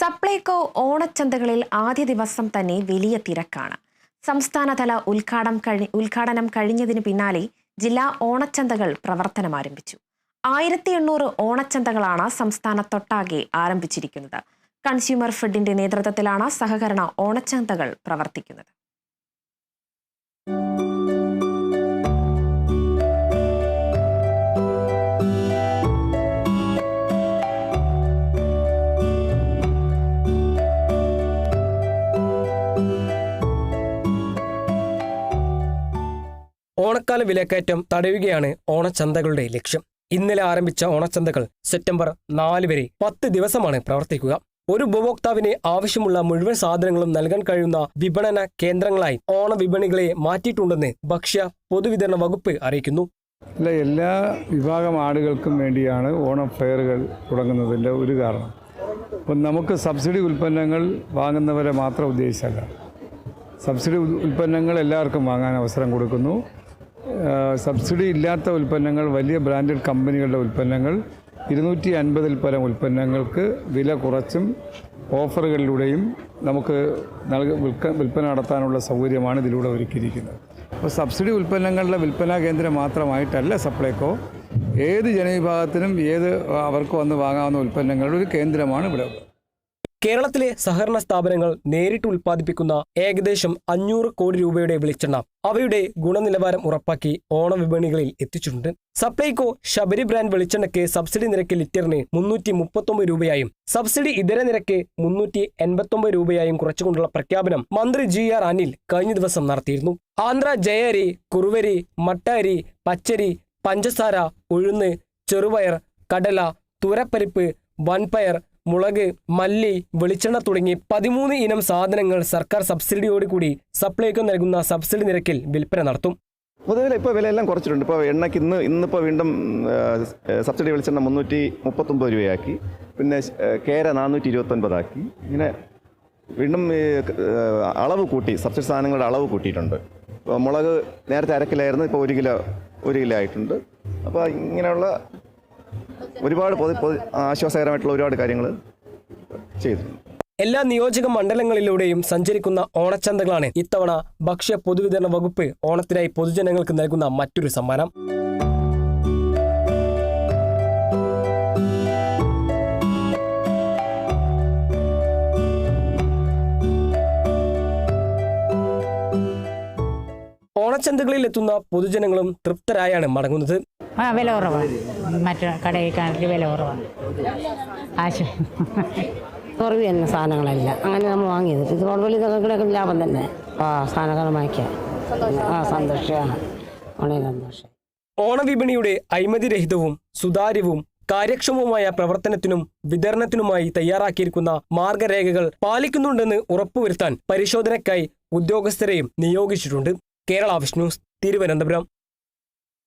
സപ്ലൈകോ ഓണച്ചന്തകളിൽ ആദ്യ ദിവസം തന്നെ വലിയ തിരക്കാണ്. സംസ്ഥാനതല ഉദ്ഘാടനം കഴി ഉദ്ഘാടനം കഴിഞ്ഞതിന് പിന്നാലെ ജില്ലാ ഓണച്ചന്തകൾ പ്രവർത്തനം ആരംഭിച്ചു. ആയിരത്തി എണ്ണൂറ് ഓണച്ചന്തകളാണ് സംസ്ഥാനത്തൊട്ടാകെ ആരംഭിച്ചിരിക്കുന്നത്. കൺസ്യൂമർ ഫെഡിന്റെ നേതൃത്വത്തിലാണ് സഹകരണ ഓണച്ചന്തകൾ പ്രവർത്തിക്കുന്നത്. ഓണക്കാല വിലക്കയറ്റം തടയുകയാണ് ഓണച്ചന്തകളുടെ ലക്ഷ്യം. ഇന്നലെ ആരംഭിച്ച ഓണച്ചന്തകൾ സെപ്റ്റംബർ നാല് വരെ പത്ത് ദിവസമാണ് പ്രവർത്തിക്കുക. ഒരു ഉപഭോക്താവിന് ആവശ്യമുള്ള മുഴുവൻ സാധനങ്ങളും നൽകാൻ കഴിയുന്ന വിപണന കേന്ദ്രങ്ങളായി ഓണവിപണികളെ മാറ്റിയിട്ടുണ്ടെന്ന് ഭക്ഷ്യ പൊതുവിതരണ വകുപ്പ് അറിയിക്കുന്നു. അല്ല എല്ലാ വിഭാഗം ആളുകൾക്കും വേണ്ടിയാണ് ഓണം ഫെയറുകൾ തുടങ്ങുന്നതിന്റെ ഒരു കാരണം. അപ്പം നമുക്ക് സബ്സിഡി ഉൽപ്പന്നങ്ങൾ വാങ്ങുന്നവരെ മാത്രം ഉദ്ദേശിച്ചല്ല. സബ്സിഡി ഉൽപ്പന്നങ്ങൾ എല്ലാവർക്കും വാങ്ങാൻ അവസരം കൊടുക്കുന്നു. സബ്സിഡി ഇല്ലാത്ത ഉൽപ്പന്നങ്ങൾ വലിയ ബ്രാൻഡഡ് കമ്പനികളുടെ ഉൽപ്പന്നങ്ങൾ ഇരുന്നൂറ്റി അൻപതിൽ പരം ഉൽപ്പന്നങ്ങൾക്ക് വില കുറച്ചും ഓഫറുകളിലൂടെയും നമുക്ക് നൽക വിൽപ്പന നടത്താനുള്ള സൗകര്യമാണ് ഇതിലൂടെ ഒരുക്കിയിരിക്കുന്നത്. അപ്പോൾ സബ്സിഡി ഉൽപ്പന്നങ്ങളുടെ വിൽപ്പനാ കേന്ദ്രം മാത്രമായിട്ടല്ല സപ്ലൈകോ ഏത് ജനവിഭാഗത്തിനും ഏത് അവർക്ക് വന്ന് വാങ്ങാവുന്ന ഉൽപ്പന്നങ്ങളുടെ ഒരു കേന്ദ്രമാണ് ഇവിടെ കേരളത്തിലെ സഹകരണ സ്ഥാപനങ്ങൾ നേരിട്ട് ഉൽപ്പാദിപ്പിക്കുന്ന ഏകദേശം അഞ്ഞൂറ് കോടി രൂപയുടെ വെളിച്ചെണ്ണ അവയുടെ ഗുണനിലവാരം ഉറപ്പാക്കി ഓണവിപണികളിൽ എത്തിച്ചിട്ടുണ്ട്. സപ്ലൈകോ ശബരി ബ്രാൻഡ് വെളിച്ചെണ്ണയ്ക്ക് സബ്സിഡി നിരക്ക് ലിറ്ററിന് മുന്നൂറ്റി മുപ്പത്തൊമ്പത് രൂപയായും സബ്സിഡി ഇതര നിരക്ക് മുന്നൂറ്റി എൺപത്തൊമ്പത് രൂപയായും കുറച്ചുകൊണ്ടുള്ള പ്രഖ്യാപനം മന്ത്രി ജി ആർ അനിൽ കഴിഞ്ഞ ദിവസം നടത്തിയിരുന്നു. ആന്ധ്ര ജയരി കുറുവരി മട്ടാരി പച്ചരി പഞ്ചസാര ഉഴുന്ന് ചെറുപയർ കടല തുരപ്പരിപ്പ് വൻപയർ മുളക് മല്ലി വെളിച്ചെണ്ണ തുടങ്ങി പതിമൂന്ന് ഇനം സാധനങ്ങൾ സർക്കാർ സബ്സിഡിയോടുകൂടി സപ്ലൈകോ നൽകുന്ന സബ്സിഡി നിരക്കിൽ വിൽപ്പന നടത്തും. പൊതുവിൽ ഇപ്പോൾ വിലയെല്ലാം കുറച്ചിട്ടുണ്ട്. ഇപ്പോൾ എണ്ണയ്ക്ക് ഇന്ന് ഇന്നിപ്പോൾ വീണ്ടും സബ്സിഡി വെളിച്ചെണ്ണ മുന്നൂറ്റി മുപ്പത്തൊമ്പത് രൂപയാക്കി. പിന്നെ കേര നാനൂറ്റി ഇരുപത്തൊൻപതാക്കി ഇങ്ങനെ വീണ്ടും അളവ് കൂട്ടി സബ്സിഡി സാധനങ്ങളുടെ അളവ് കൂട്ടിയിട്ടുണ്ട്. മുളക് നേരത്തെ അര ഇപ്പോൾ ഒരു കിലോ ഒരു കിലോ ആയിട്ടുണ്ട്. അപ്പോൾ ഇങ്ങനെയുള്ള ഒരുപാട് ആശ്വാസകരമായിട്ടുള്ള ഒരുപാട് കാര്യങ്ങൾ ചെയ്തു. എല്ലാ നിയോജക മണ്ഡലങ്ങളിലൂടെയും സഞ്ചരിക്കുന്ന ഓണച്ചന്തകളാണ് ഇത്തവണ ഭക്ഷ്യ പൊതുവിതരണ വകുപ്പ് ഓണത്തിനായി പൊതുജനങ്ങൾക്ക് നൽകുന്ന മറ്റൊരു സമ്മാനം. ഓണച്ചന്തകളിൽ എത്തുന്ന പൊതുജനങ്ങളും തൃപ്തരായാണ് മടങ്ങുന്നത്. ആ വില കുറവാണ്. മറ്റു കടയിൽ കാണിച്ച് വില കുറവാണ്. ആശു. കുറവ് തന്നെ സാധനങ്ങളെല്ലാം. അങ്ങനെ നമ്മൾ വാങ്ങിയത്. ഇത് കുഴപ്പമില്ല ഇതൊക്കെ ലാഭം തന്നെ. ആ സാധനങ്ങൾ വാങ്ങിക്കാം ആ സന്തോഷമാണ്. വളരെ സന്തോഷം. ഓണവിപണിയുടെ അഴിമതിരഹിതവും സുതാര്യവും കാര്യക്ഷമവുമായ പ്രവർത്തനത്തിനും വിതരണത്തിനുമായി തയ്യാറാക്കിയിരിക്കുന്ന മാർഗരേഖകൾ പാലിക്കുന്നുണ്ടെന്ന് ഉറപ്പുവരുത്താൻ പരിശോധനയ്ക്കായി ഉദ്യോഗസ്ഥരെയും നിയോഗിച്ചിട്ടുണ്ട്. കേരള വിഷ്ണു തിരുവനന്തപുരം.